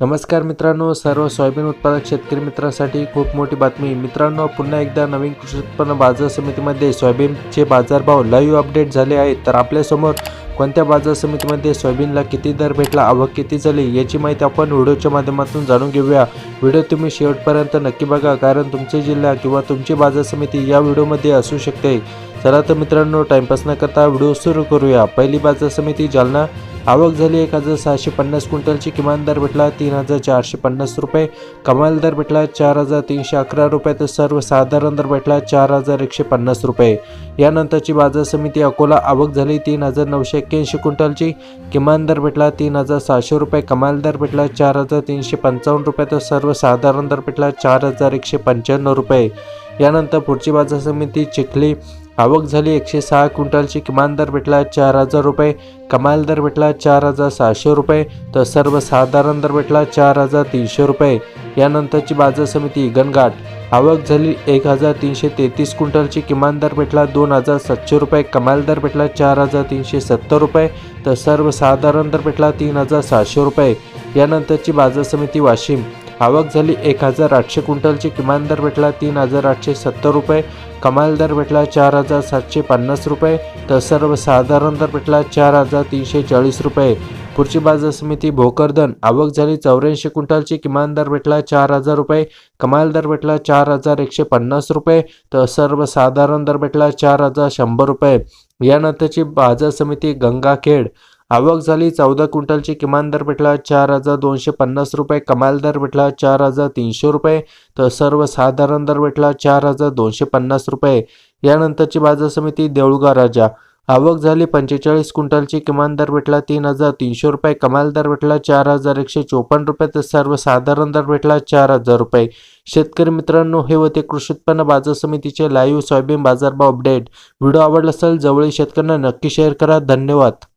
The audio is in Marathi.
नमस्कार मित्रांनो सर्व सोयाबीन उत्पादक शेतकरी मित्रांसाठी खूप मोठी बातमी. मित्रांनो पुन्हा एकदा नवीन कृषी उत्पन्न बाजार समितीमध्ये सोयाबीनचे बाजारभाव लाईव्ह अपडेट झाले आहेत. तर आपल्यासमोर कोणत्या बाजार समितीमध्ये सोयाबीनला किती दर भेटला आवक किती झाली याची माहिती आपण व्हिडिओच्या माध्यमातून जाणून घेऊया. व्हिडिओ तुम्ही शेवटपर्यंत नक्की बघा कारण तुमचे जिल्हा किंवा तुमची बाजार समिती या व्हिडिओमध्ये असू शकते. चला तर मित्रांनो टाइमपास न करता व्हिडिओ सुरू करूया. पहिली बाजार समिती जालना आवक झाली एक हजार सहाशे पन्नास क्विंटलची किमान दर भेटला तीन हजार चारशे पन्नास रुपये. कमाल दर भेटला चार हजार तीनशे अकरा रुपये. तर सर्वसाधारण दर भेटला चार हजार एकशे पन्नास रुपये. यानंतरची बाजार समिती अकोला आवक झाली तीन हजार नऊशे एक्क्याऐंशी क्विंटलची. किमान दर भेटला तीन हजार सहाशे रुपये. कमाल दर भेटला चार हजार तीनशे पंचावन्न रुपये. तर सर्वसाधारण दर भेटला चार हजार एकशे पंच्याण्णव रुपये. यानंतर पुढची बाजार समिती चिखली आवक झाली एकशे सहा क्विंटलची किमान दर भेटला चार हजार रुपये कमाल दर भेटला चार हजार सहाशे रुपये तर सर्वसाधारण दर भेटला चार हजार तीनशे रुपये. यानंतरची बाजार समिती इगनघाट आवक झाली एक हजार तीनशे तेहतीस क्विंटलची किमान दर भेटला दोन हजार सातशे रुपये कमाल दर भेटला चार हजार तीनशे सत्तर रुपये तर सर्वसाधारण दर भेटला तीन हजार सहाशे रुपये. यानंतरची बाजार समिती वाशिम. आवक झाली एक हजार आठशे क्विंटलची. किमान दर भेटला तीन हजार आठशे सत्तर रुपये. कमाल दर भेटला चार हजार सातशे पन्नास रुपये. तर सर्वसाधारण दर भेटला चार हजार तीनशे चाळीस रुपये. पुढची बाजार समिती भोकरदन. आवक झाली चौऱ्याऐंशी क्विंटलची. किमान दर भेटला चार हजार रुपये. कमाल दर भेटला चार हजार एकशे पन्नास रुपये. तर सर्वसाधारण दर भेटला चार हजार शंभर रुपये. यानंतरची बाजार समिती गंगाखेड. आवक झाली चौदा क्विंटलची किमान दर भेटला चार हजार दोनशे पन्नास रुपये. कमाल दर भेटला चार हजार तीनशे रुपये. तर सर्वसाधारण दर भेटला चार हजार दोनशे पन्नास रुपये. यानंतरची बाजार समिती देऊळगाव राजा. आवक झाली पंचेचाळीस क्विंटलची किमान दर भेटला तीन हजार तीनशे रुपये. कमाल दर भेटला चार हजार एकशे चोपन्न रुपये. तर सर्वसाधारण दर भेटला चार हजार रुपये. शेतकरी मित्रांनो हे होते कृषी उत्पन्न बाजार समितीचे लाईव्ह सोयाबीन बाजारभाव अपडेट. व्हिडिओ आवडला असेल जवळील शेतकऱ्यांना नक्की शेअर करा. धन्यवाद.